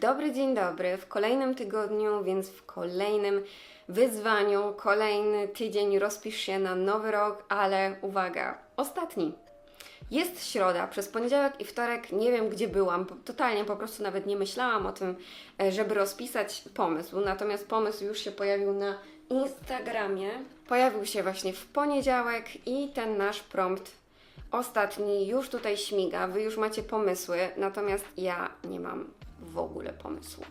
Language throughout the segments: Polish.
Dobry dzień dobry. W kolejnym tygodniu, więc w kolejnym wyzwaniu, kolejny tydzień rozpisz się na nowy rok, ale uwaga, ostatni. Jest środa, przez poniedziałek i wtorek nie wiem gdzie byłam, totalnie po prostu nawet nie myślałam o tym, e, żeby rozpisać pomysł. Natomiast pomysł już się pojawił na Instagramie. Pojawił się właśnie w poniedziałek i ten nasz prompt ostatni już tutaj śmiga. Wy już macie pomysły, natomiast ja nie mam w ogóle pomysłu.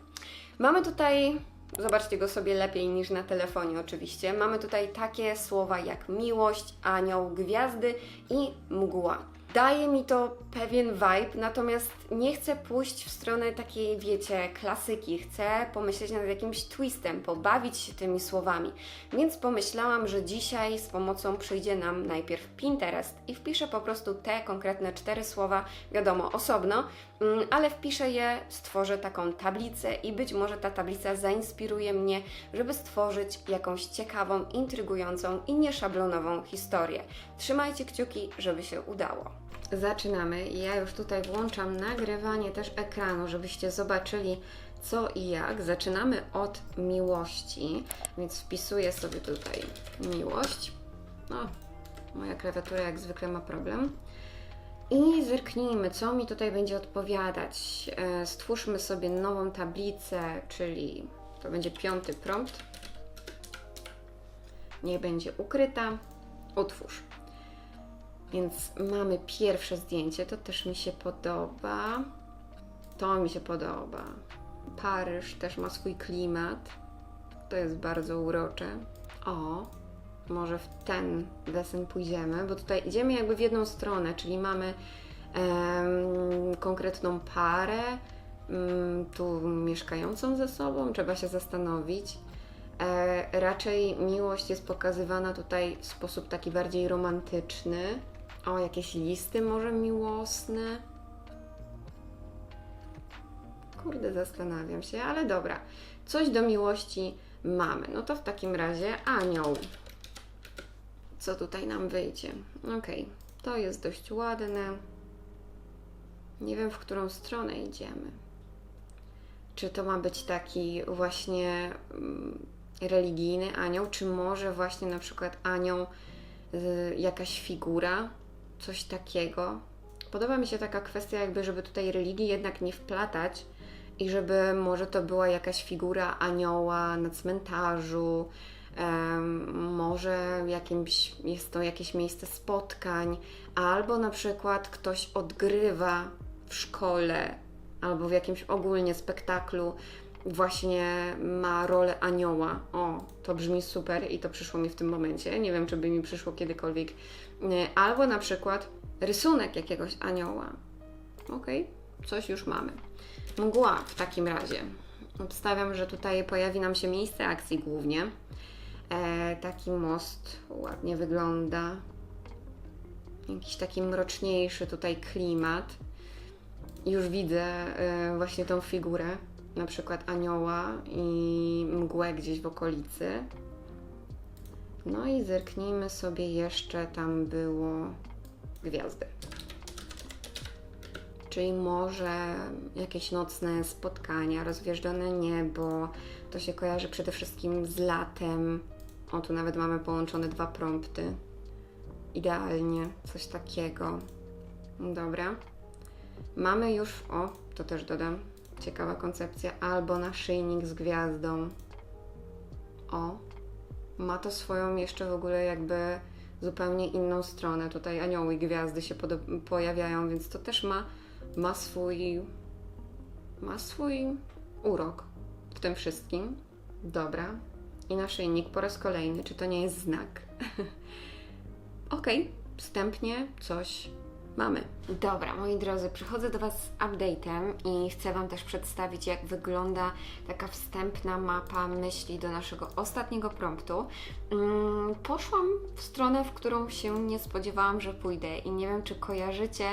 Mamy tutaj, zobaczcie go sobie lepiej niż na telefonie oczywiście. Mamy tutaj takie słowa jak miłość, anioł, gwiazdy i mgła. Daje mi to pewien vibe, natomiast nie chcę pójść w stronę takiej, wiecie, klasyki. Chcę pomyśleć nad jakimś twistem, pobawić się tymi słowami. Więc pomyślałam, że dzisiaj z pomocą przyjdzie nam najpierw Pinterest i wpiszę po prostu te konkretne cztery słowa, wiadomo, osobno, mm, ale wpiszę je, stworzę taką tablicę i być może ta tablica zainspiruje mnie, żeby stworzyć jakąś ciekawą, intrygującą i nieszablonową historię. Trzymajcie kciuki, żeby się udało. Zaczynamy. Ja już tutaj włączam nagrywanie też ekranu, żebyście zobaczyli co i jak. Zaczynamy od miłości, więc wpisuję sobie tutaj miłość. No, moja klawiatura jak zwykle ma problem. I zerknijmy, co mi tutaj będzie odpowiadać. E, Stwórzmy sobie nową tablicę, czyli to będzie piąty prompt. Niech będzie ukryta. Utwórz. Więc mamy pierwsze zdjęcie, to też mi się podoba. To mi się podoba. Paryż też ma swój klimat. To jest bardzo urocze. O, może w ten desen pójdziemy, bo tutaj idziemy jakby w jedną stronę, czyli mamy em, konkretną parę, mm, tu mieszkającą ze sobą, trzeba się zastanowić. E, raczej miłość jest pokazywana tutaj w sposób taki bardziej romantyczny. O, jakieś listy może miłosne. Kurde, zastanawiam się, ale dobra. Coś do miłości mamy. No to w takim razie anioł. Co tutaj nam wyjdzie? Okej, to jest dość ładne. Nie wiem, w którą stronę idziemy. Czy to ma być taki właśnie mm, religijny anioł, czy może właśnie na przykład anioł, y, jakaś figura, coś takiego. Podoba mi się taka kwestia, jakby, żeby tutaj religii jednak nie wplatać i żeby może to była jakaś figura anioła na cmentarzu, może jakimś, jest to jakieś miejsce spotkań, albo na przykład ktoś odgrywa w szkole albo w jakimś ogólnie spektaklu właśnie ma rolę anioła. O, to brzmi super i to przyszło mi w tym momencie. Nie wiem, czy by mi przyszło kiedykolwiek. Nie, Albo na przykład rysunek jakiegoś anioła. Okej, coś już mamy. Mgła w takim razie. Obstawiam, że tutaj pojawi nam się miejsce akcji głównie. E, taki most ładnie wygląda. Jakiś taki mroczniejszy tutaj klimat. Już widzę e, właśnie tą figurę, na przykład anioła i mgłę gdzieś w okolicy. No i zerknijmy sobie jeszcze, tam było gwiazdy. Czyli może jakieś nocne spotkania, rozwieżdżone niebo. To się kojarzy przede wszystkim z latem. O, tu nawet mamy połączone dwa prompty. Idealnie, coś takiego. Dobra. Mamy już, o, to też dodam, ciekawa koncepcja, albo naszyjnik z gwiazdą. O, ma to swoją jeszcze w ogóle jakby zupełnie inną stronę. Tutaj anioły i gwiazdy się pojawiają, więc to też ma, ma swój ma swój urok w tym wszystkim. Dobra. I naszyjnik po raz kolejny. Czy to nie jest znak? Okej, wstępnie coś mamy. Dobra, moi drodzy, przychodzę do Was z update'em i chcę Wam też przedstawić, jak wygląda taka wstępna mapa myśli do naszego ostatniego promptu. Mm, poszłam w stronę, w którą się nie spodziewałam, że pójdę i nie wiem, czy kojarzycie,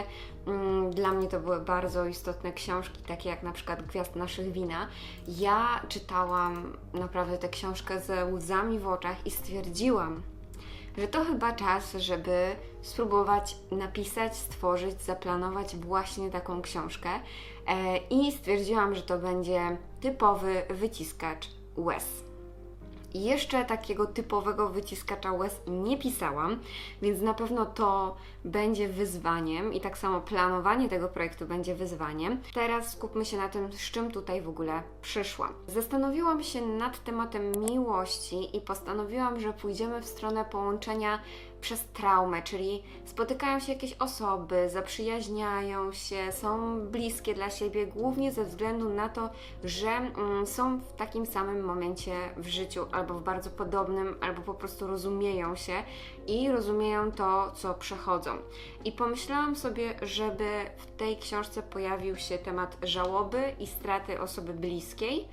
mm, dla mnie to były bardzo istotne książki, takie jak na przykład Gwiazd naszych wina. Ja czytałam naprawdę tę książkę ze łzami w oczach i stwierdziłam, że to chyba czas, żeby spróbować napisać, stworzyć, zaplanować właśnie taką książkę. E, I stwierdziłam, że to będzie typowy wyciskacz łez. Jeszcze takiego typowego wyciskacza łez nie pisałam, więc na pewno to będzie wyzwaniem i tak samo planowanie tego projektu będzie wyzwaniem. Teraz skupmy się na tym, z czym tutaj w ogóle przyszłam. Zastanowiłam się nad tematem miłości i postanowiłam, że pójdziemy w stronę połączenia przez traumę, czyli spotykają się jakieś osoby, zaprzyjaźniają się, są bliskie dla siebie, głównie ze względu na to, że mm, są w takim samym momencie w życiu, albo w bardzo podobnym, albo po prostu rozumieją się i rozumieją to, co przechodzą. I pomyślałam sobie, żeby w tej książce pojawił się temat żałoby i straty osoby bliskiej.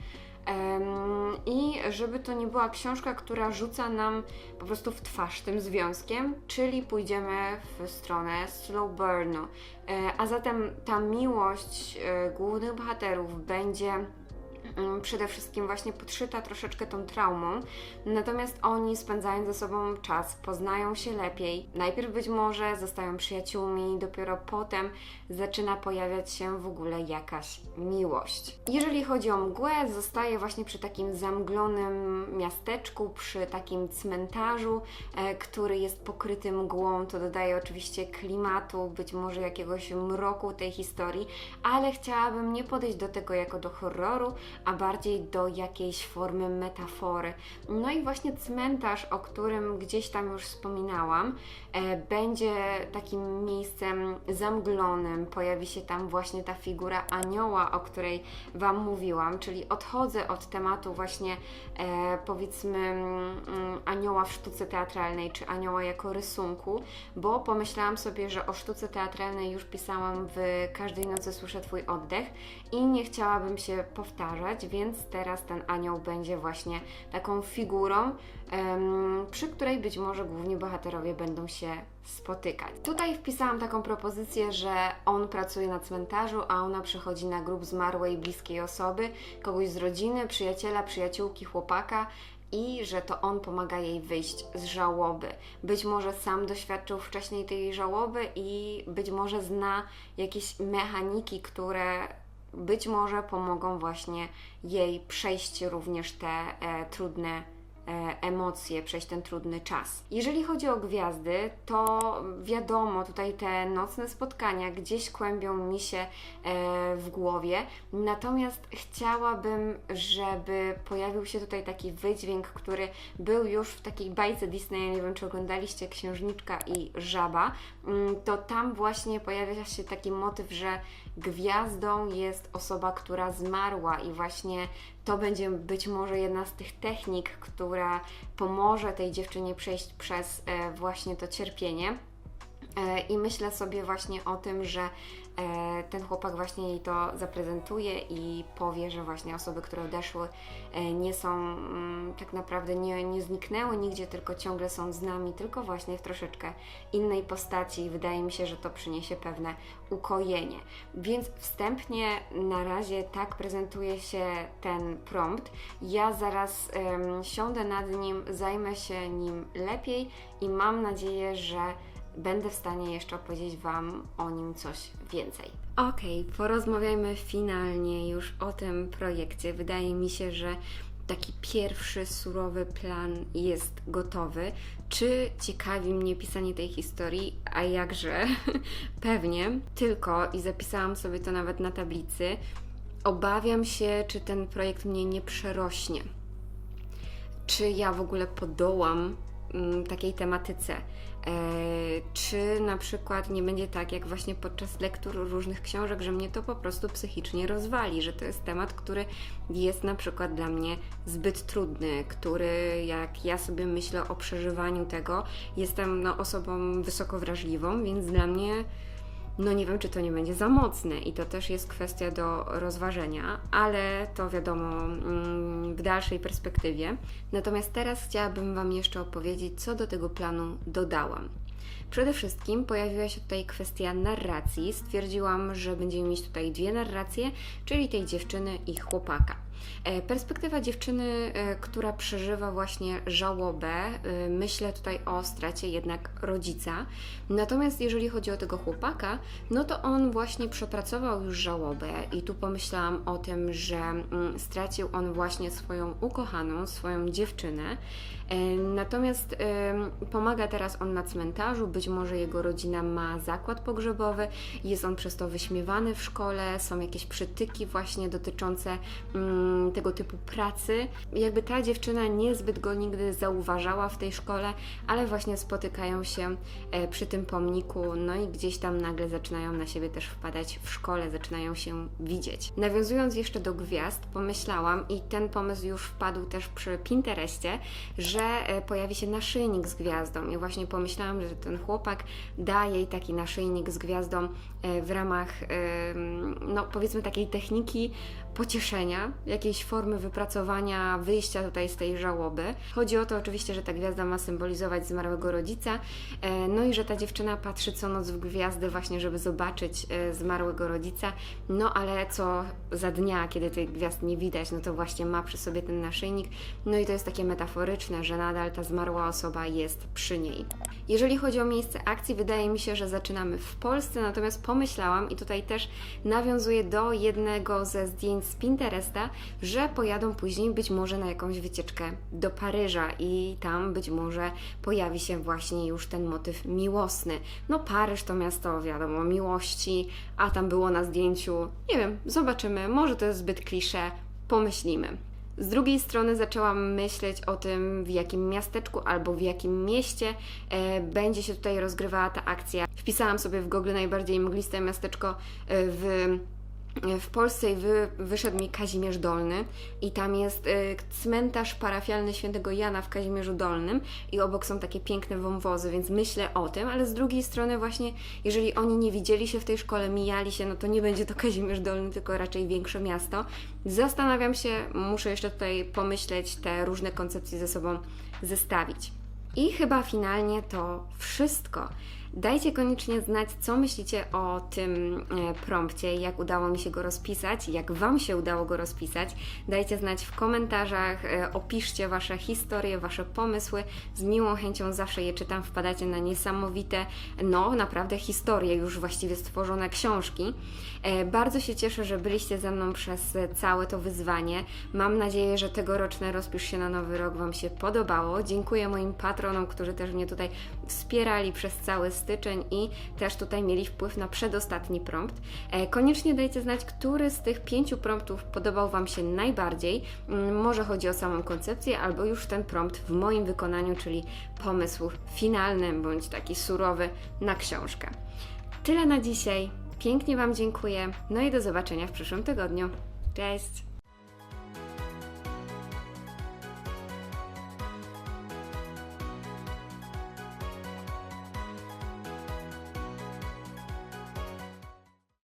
I żeby to nie była książka, która rzuca nam po prostu w twarz tym związkiem, czyli pójdziemy w stronę slow burnu. E, a zatem ta miłość e, głównych bohaterów będzie przede wszystkim właśnie podszyta troszeczkę tą traumą. Natomiast oni spędzają ze sobą czas, poznają się lepiej. Najpierw być może zostają przyjaciółmi, dopiero potem zaczyna pojawiać się w ogóle jakaś miłość. Jeżeli chodzi o mgłę, zostaje właśnie przy takim zamglonym miasteczku, przy takim cmentarzu, e, który jest pokryty mgłą. To dodaje oczywiście klimatu, być może jakiegoś mroku tej historii, ale chciałabym nie podejść do tego jako do horroru, a bardziej do jakiejś formy metafory. No i właśnie cmentarz, o którym gdzieś tam już wspominałam, e, będzie takim miejscem zamglonym. Pojawi się tam właśnie ta figura anioła, o której Wam mówiłam, czyli odchodzę od tematu właśnie e, powiedzmy mm, anioła w sztuce teatralnej, czy anioła jako rysunku, bo pomyślałam sobie, że o sztuce teatralnej już pisałam w Każdej nocy słyszę Twój oddech i nie chciałabym się powtarzać więc teraz ten anioł będzie właśnie taką figurą, przy której być może główni bohaterowie będą się spotykać. Tutaj wpisałam taką propozycję, że on pracuje na cmentarzu, a ona przychodzi na grób zmarłej bliskiej osoby, kogoś z rodziny, przyjaciela, przyjaciółki, chłopaka i że to on pomaga jej wyjść z żałoby. Być może sam doświadczył wcześniej tej żałoby i być może zna jakieś mechaniki, które być może pomogą właśnie jej przejść również te e, trudne E, emocje, przejść ten trudny czas. Jeżeli chodzi o gwiazdy, to wiadomo, tutaj te nocne spotkania gdzieś kłębią mi się e, w głowie, natomiast chciałabym, żeby pojawił się tutaj taki wydźwięk, który był już w takiej bajce Disneya, nie wiem czy oglądaliście Księżniczka i Żaba, mm, to tam właśnie pojawia się taki motyw, że gwiazdą jest osoba, która zmarła i właśnie to będzie być może jedna z tych technik, która pomoże tej dziewczynie przejść przez e, właśnie to cierpienie. E, I myślę sobie właśnie o tym, że ten chłopak właśnie jej to zaprezentuje i powie, że właśnie osoby, które odeszły, nie są mm, tak naprawdę, nie, nie zniknęły nigdzie, tylko ciągle są z nami, tylko właśnie w troszeczkę innej postaci i wydaje mi się, że to przyniesie pewne ukojenie. Więc wstępnie na razie tak prezentuje się ten prompt. Ja zaraz um, siądę nad nim, zajmę się nim lepiej i mam nadzieję, że będę w stanie jeszcze opowiedzieć Wam o nim coś więcej. Ok, porozmawiajmy finalnie już o tym projekcie. Wydaje mi się, że taki pierwszy surowy plan jest gotowy. Czy ciekawi mnie pisanie tej historii? A jakże? Pewnie. Tylko, i zapisałam sobie to nawet na tablicy, obawiam się, czy ten projekt mnie nie przerośnie. Czy ja w ogóle podołam takiej tematyce? E, czy na przykład nie będzie tak, jak właśnie podczas lektur różnych książek, że mnie to po prostu psychicznie rozwali, że to jest temat, który jest na przykład dla mnie zbyt trudny, który jak ja sobie myślę o przeżywaniu tego, jestem no, osobą wysoko wrażliwą, więc dla mnie no nie wiem, czy to nie będzie za mocne i to też jest kwestia do rozważenia, ale to wiadomo mm, w dalszej perspektywie. Natomiast teraz chciałabym Wam jeszcze opowiedzieć, co do tego planu dodałam. Przede wszystkim pojawiła się tutaj kwestia narracji. Stwierdziłam, że będziemy mieć tutaj dwie narracje, czyli tej dziewczyny i chłopaka. E, Perspektywa dziewczyny, e, która przeżywa właśnie żałobę, e, myślę tutaj o stracie jednak rodzica. Natomiast jeżeli chodzi o tego chłopaka, no to on właśnie przepracował już żałobę i tu pomyślałam o tym, że mm, stracił on właśnie swoją ukochaną, swoją dziewczynę. Natomiast pomaga teraz on na cmentarzu, być może jego rodzina ma zakład pogrzebowy, jest on przez to wyśmiewany w szkole, są jakieś przytyki właśnie dotyczące mm, tego typu pracy. Jakby ta dziewczyna niezbyt go nigdy zauważała w tej szkole, ale właśnie spotykają się e, przy tym pomniku, no i gdzieś tam nagle zaczynają na siebie też wpadać w szkole, zaczynają się widzieć. Nawiązując jeszcze do gwiazd, pomyślałam i ten pomysł już wpadł też przy Pinterestie, że e, pojawi się naszyjnik z gwiazdą i właśnie pomyślałam, że ten chłopak da jej taki naszyjnik z gwiazdą w ramach, no powiedzmy takiej techniki pocieszenia, jakiejś formy wypracowania, wyjścia tutaj z tej żałoby. Chodzi o to oczywiście, że ta gwiazda ma symbolizować zmarłego rodzica, e, no i że ta dziewczyna patrzy co noc w gwiazdy właśnie, żeby zobaczyć e, zmarłego rodzica, no ale co za dnia, kiedy tych gwiazd nie widać, no to właśnie ma przy sobie ten naszyjnik, no i to jest takie metaforyczne, że nadal ta zmarła osoba jest przy niej. Jeżeli chodzi o miejsce akcji, wydaje mi się, że zaczynamy w Polsce, natomiast pomyślałam i tutaj też nawiązuję do jednego ze zdjęć z Pinteresta, że pojadą później być może na jakąś wycieczkę do Paryża i tam być może pojawi się właśnie już ten motyw miłosny. No Paryż to miasto, wiadomo, miłości, a tam było na zdjęciu, nie wiem, zobaczymy, może to jest zbyt klisze, pomyślimy. Z drugiej strony zaczęłam myśleć o tym, w jakim miasteczku albo w jakim mieście e, będzie się tutaj rozgrywała ta akcja. Wpisałam sobie w Google najbardziej mgliste miasteczko e, w w Polsce i wy, wyszedł mi Kazimierz Dolny i tam jest y, cmentarz parafialny świętego Jana w Kazimierzu Dolnym i obok są takie piękne wąwozy, więc myślę o tym, ale z drugiej strony właśnie, jeżeli oni nie widzieli się w tej szkole, mijali się, no to nie będzie to Kazimierz Dolny, tylko raczej większe miasto. Zastanawiam się, muszę jeszcze tutaj pomyśleć, te różne koncepcje ze sobą zestawić. I chyba finalnie to wszystko. Dajcie koniecznie znać, co myślicie o tym e, prompcie, jak udało mi się go rozpisać, jak Wam się udało go rozpisać. Dajcie znać w komentarzach, e, opiszcie Wasze historie, Wasze pomysły. Z miłą chęcią zawsze je czytam, wpadacie na niesamowite, no naprawdę historie, już właściwie stworzone książki. E, Bardzo się cieszę, że byliście ze mną przez całe to wyzwanie. Mam nadzieję, że tegoroczne Rozpisz się na Nowy Rok Wam się podobało. Dziękuję moim patronom, którzy też mnie tutaj wspierali przez cały styczeń i też tutaj mieli wpływ na przedostatni prompt. E, Koniecznie dajcie znać, który z tych pięciu promptów podobał Wam się najbardziej. Mm, Może chodzi o samą koncepcję, albo już ten prompt w moim wykonaniu, czyli pomysł finalny bądź taki surowy na książkę. Tyle na dzisiaj. Pięknie Wam dziękuję. No i do zobaczenia w przyszłym tygodniu. Cześć!